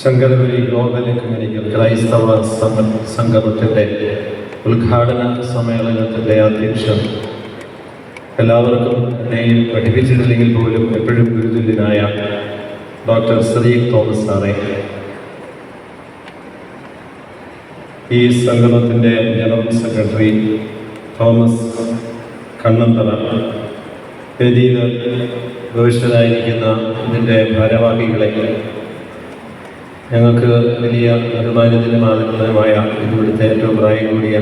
Shankarapuri global ecumenical ക്രൈസ്തവ സംഘത്തിന്റെ ഉദ്ഘാടന സമ്മേളനത്തിന്റെ അധ്യക്ഷൻ. എല്ലാവർക്കും എന്നെയും പഠിപ്പിച്ചിട്ടില്ലെങ്കിൽ പോലും എപ്പോഴും ഗുരുതുല്യനായ ഡോക്ടർ സദീഖ് തോമസ് സാറെ. ഈ സംഗമത്തിന്റെ ജനറൽ സെക്രട്ടറി തോമസ് കണ്ണന്തറ വേദിയിൽ ഭവിഷ്യനായിരിക്കുന്ന ഇതിന്റെ ഭാരവാഹികളെ ഞങ്ങൾക്ക് വലിയ ബഹുമാനത്തിന്റെ മാതൃകമായ ഇവിടുത്തെ ഏറ്റവും പ്രായം കൂടിയ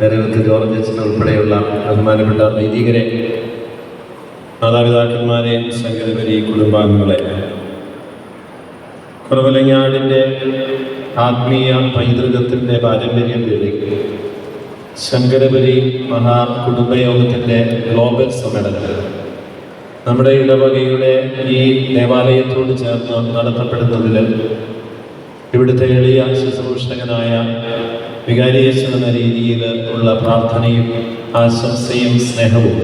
നിരവധി ജോർജ് അച്ഛൻ ഉൾപ്പെടെയുള്ള ബഹുമാനപ്പെട്ട വൈദികരെ മാതാപിതാക്കന്മാരെ ശങ്കരപരി കുടുംബാംഗങ്ങളെ. കുറവലങ്ങാടിന്റെ ആത്മീയ പൈതൃകത്തിന്റെ പാരമ്പര്യം തേടി ശങ്കരപുരി മഹാ കുടുംബയോഗത്തിന്റെ ഗ്ലോബൽ സമ്മേളനം. നമ്മുടെ ഇടവകയുടെ ഈ ദേവാലയത്തോട് ചേർന്ന് നടത്തപ്പെടുന്നതിൽ ഇവിടുത്തെ എളിയ ശുശ്രൂഷകനായ വികാരിയച്ഛൻ എന്ന രീതിയിൽ ഉള്ള പ്രാർത്ഥനയും ആശംസയും സ്നേഹവും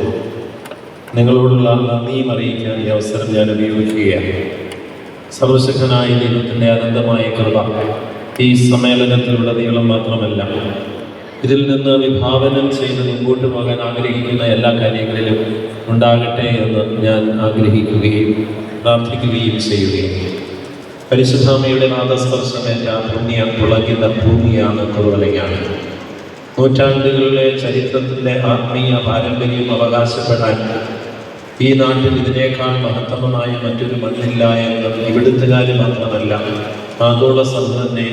നിങ്ങളോടുള്ള നന്ദിയും അറിയിക്കാൻ ഈ അവസരം ഞാൻ ഉപയോഗിക്കുകയാണ്. സർവശക്തനായ ദൈവത്തിന്റെ അനന്തമായ കൃപ ഈ സമ്മേളനത്തിലുടനീളം മാത്രമല്ല ഇതിൽ നിന്ന് വിഭാവനം ചെയ്ത് മുമ്പോട്ട് പോകാൻ ആഗ്രഹിക്കുന്ന എല്ലാ കാര്യങ്ങളിലും ഉണ്ടാകട്ടെ എന്ന് ഞാൻ ആഗ്രഹിക്കുകയും പ്രാർത്ഥിക്കുകയും ചെയ്യുകയും പരിശുദ്ധാമയുടെ നാദസ്പർശമേറ്റ പുണ്യ പുളകിത ഭൂമിയാണ് കുറവലയാണ് നൂറ്റാണ്ടുകളിലെ ചരിത്രത്തിന്റെ ആത്മീയ പാരമ്പര്യം അവകാശപ്പെടാൻ ഈ നാട്ടിൽ ഇതിനേക്കാൾ മഹത്തമമായ മറ്റൊരു മണ്ണില്ല എന്ന് ഇവിടുത്തുകാർ മാത്രമല്ല ആഗോള സഭ തന്നെ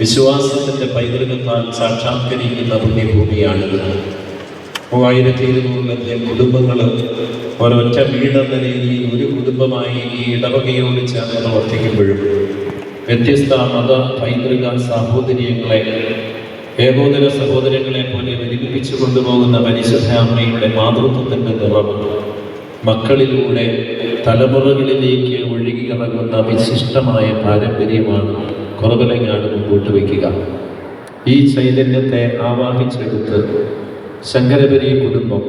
വിശ്വാസത്തിന്റെ പൈതൃകത്താൽ സാക്ഷാത്കരിക്കുന്ന പുണ്യഭൂമിയാണിത് മൂവായിരത്തി ഇരുന്നൂറിലധികം കുടുംബങ്ങൾ ഒരൊറ്റ വീടെന്ന രീതിയിൽ ഒരു കുടുംബമായി ഈ ഇടവകയോട് ചേർന്ന് പ്രവർത്തിക്കുമ്പോഴും വ്യത്യസ്ത മത പൈതൃക സാഹോദര്യങ്ങളെ ഏകോദര സഹോദരങ്ങളെ പോലെ ഒരുമിപ്പിച്ചു കൊണ്ടുപോകുന്ന പരിശുദ്ധ അമ്മയുടെ മാതൃത്വത്തിന്റെ നിറം മക്കളിലൂടെ തലമുറകളിലേക്ക് ഒഴുകിയിറങ്ങുന്ന വിശിഷ്ടമായ പാരമ്പര്യമാണ് കുറവലങ്ങാട് മുമ്പോട്ട് വയ്ക്കുക. ഈ ചൈതന്യത്തെ ആവാഹിച്ചെടുത്ത് ശങ്കരപരി കുടുംബം.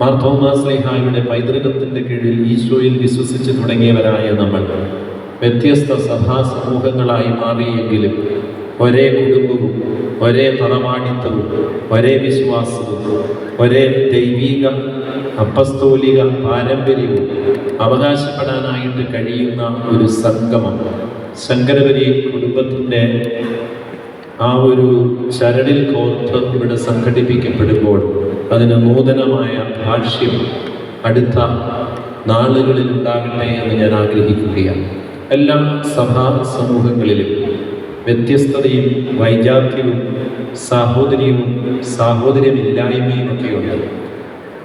മാർ തോമസ് സ്ലേഹായുടെ പൈതൃകത്തിന്റെ കീഴിൽ ഈശോയിൽ വിശ്വസിച്ച് തുടങ്ങിയവരായ നമ്മൾ. വ്യത്യസ്ത സഭാ സമൂഹങ്ങളായി മാറിയെങ്കിലും ഒരേ കുടുംബവും ഒരേ തറവാടിത്തവും ഒരേ വിശ്വാസവും ഒരേ ദൈവീക അപ്പസ്തോലിക പാരമ്പര്യവും അവകാശപ്പെടാനായിട്ട് കഴിയുന്ന ഒരു സംഗമം. ശങ്കരപരി കുടുംബത്തിന്റെ ആ ഒരു ചരടിൽ കോർത്ത് ഇവിടെ സംഘടിപ്പിക്കപ്പെടുമ്പോൾ അതിന് നൂതനമായ ഭാഷ്യം അടുത്ത നാളുകളിൽ ഉണ്ടാകട്ടെ എന്ന് ഞാൻ ആഗ്രഹിക്കുകയാണ്. എല്ലാ സഭാ സമൂഹങ്ങളിലും വ്യത്യസ്തതയും വൈജാത്യവും സാഹോദര്യവും സാഹോദര്യമില്ലായ്മയും ഒക്കെയുണ്ട്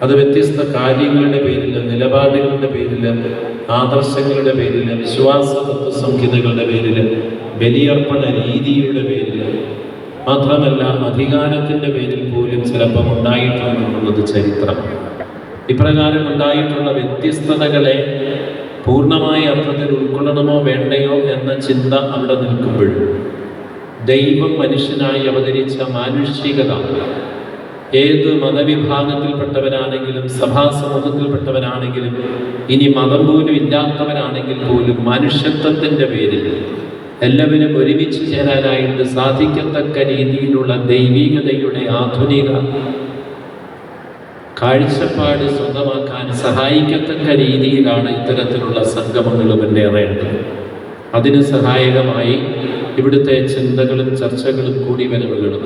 അത് വ്യത്യസ്ത കാര്യങ്ങളുടെ പേരിൽ നിലപാടുകളുടെ പേരിൽ ആദർശങ്ങളുടെ പേരിൽ വിശ്വാസ തത്വസംഹിതകളുടെ പേരിൽ ബലിയർപ്പണ രീതിയുടെ പേരിൽ മാത്രമല്ല അധികാരത്തിന്റെ പേരിൽ പോലും ചിലപ്പം ഉണ്ടായിട്ടുണ്ടെന്നുള്ളത് ചരിത്രം. ഇപ്രകാരം ഉണ്ടായിട്ടുള്ള വ്യത്യസ്തതകളെ പൂർണമായ അർത്ഥത്തിൽ ഉൾക്കൊള്ളണമോ വേണ്ടയോ എന്ന ചിന്ത അവിടെ നിൽക്കുമ്പോഴും ദൈവം മനുഷ്യനായി അവതരിച്ച മാനുഷികത ഏത് മതവിഭാഗത്തിൽപ്പെട്ടവരാണെങ്കിലും സഭാ സമൂഹത്തിൽപ്പെട്ടവരാണെങ്കിലും ഇനി മതം പോലും ഇല്ലാത്തവരാണെങ്കിൽ പോലും മനുഷ്യത്വത്തിന്റെ പേരിൽ എല്ലാവരും ഒരുമിച്ച് ചേരാനായിട്ട് സാധിക്കത്തക്ക രീതിയിലുള്ള ദൈവികതയുടെ ആധുനിക കാഴ്ചപ്പാട് സ്വന്തമാക്കാൻ സഹായിക്കത്തക്ക രീതിയിലാണ് ഇത്തരത്തിലുള്ള സംഗമങ്ങൾ മുന്നേറേണ്ടത്. അതിന് സഹായകമായി ഇവിടുത്തെ ചിന്തകളും ചർച്ചകളും കൂടിവരവുകളും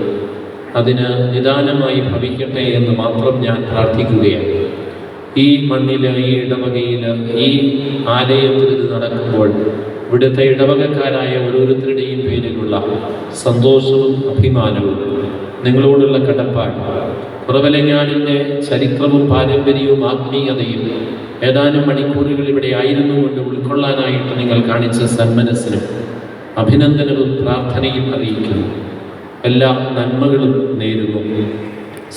അതിന് നിദാനമായി ഭവിക്കട്ടെ എന്ന് മാത്രം ഞാൻ പ്രാർത്ഥിക്കുകയാണ്. ഈ മണ്ണിൽ ഈ ഇടവകയിൽ ഈ ആലയത്തിൽ ഇത് നടക്കുമ്പോൾ ഇവിടുത്തെ ഇടവകക്കാരായ ഓരോരുത്തരുടെയും പേരിലുള്ള സന്തോഷവും അഭിമാനവും നിങ്ങളോടുള്ള കടപ്പാട് കുറവലങ്ങാടിന്റെ ചരിത്രവും പാരമ്പര്യവും ആത്മീയതയും ഏതാനും മണിക്കൂറുകൾ ഇവിടെ ആയിരുന്നു കൊണ്ട് ഉൾക്കൊള്ളാനായിട്ട് നിങ്ങൾ കാണിച്ച സന്മനസ്സിനും അഭിനന്ദനവും പ്രാർത്ഥനയും അറിയിക്കുന്നു. എല്ലാ നന്മകളും നേരുന്നു.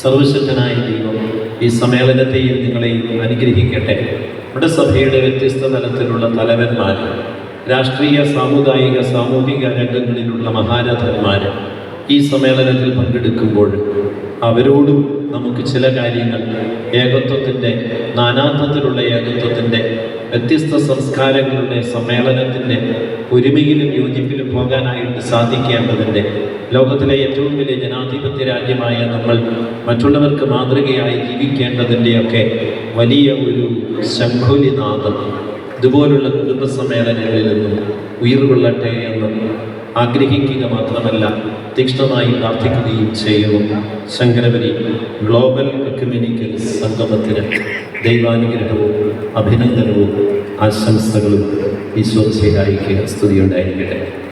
സർവശക്തനായ ദൈവം ഈ സമ്മേളനത്തെയും നിങ്ങളെയും അനുഗ്രഹിക്കട്ടെ. നമ്മുടെ സഭയുടെ വ്യത്യസ്ത തലത്തിലുള്ള തലവന്മാർ രാഷ്ട്രീയ സാമുദായിക സാമൂഹിക രംഗങ്ങളിലുള്ള മഹാരഥന്മാർ ഈ സമ്മേളനത്തിൽ പങ്കെടുക്കുമ്പോൾ അവരോടും നമുക്ക് ചില കാര്യങ്ങൾ ഏകത്വത്തിന്റെ നാനാത്വത്തിലുള്ള ഏകത്വത്തിന്റെ വ്യത്യസ്ത സംസ്കാരങ്ങളുടെ സമ്മേളനത്തിന്റെ ഒരുമയിലും യോജിപ്പിലും പോകാനായിട്ട് സാധിക്കേണ്ടതിന്റെ ലോകത്തിലെ ഏറ്റവും വലിയ ജനാധിപത്യ രാജ്യമായ നമ്മൾ മറ്റുള്ളവർക്ക് മാതൃകയായി ജീവിക്കേണ്ടതിന്റെയൊക്കെ വലിയ ഒരു ശംഖുലിനാദം ഇതുപോലുള്ള കുടുംബ സമ്മേളനങ്ങളിൽ നിന്നും ഉയർകൊള്ളട്ടെ എന്ന് ആഗ്രഹിക്കുക മാത്രമല്ല തീക്ഷ്ണമായി പ്രാർത്ഥിക്കുകയും ചെയ്യുന്നു. ശങ്കരവരി ഗ്ലോബൽ കമ്മ്യൂണിക്കൽ സംഗമത്തിന് ദൈവാനുഗ്രഹവും അഭിനന്ദനവും ആശംസകളും ഈശോ സ്തുതിയുണ്ടായിരിക്കട്ടെ.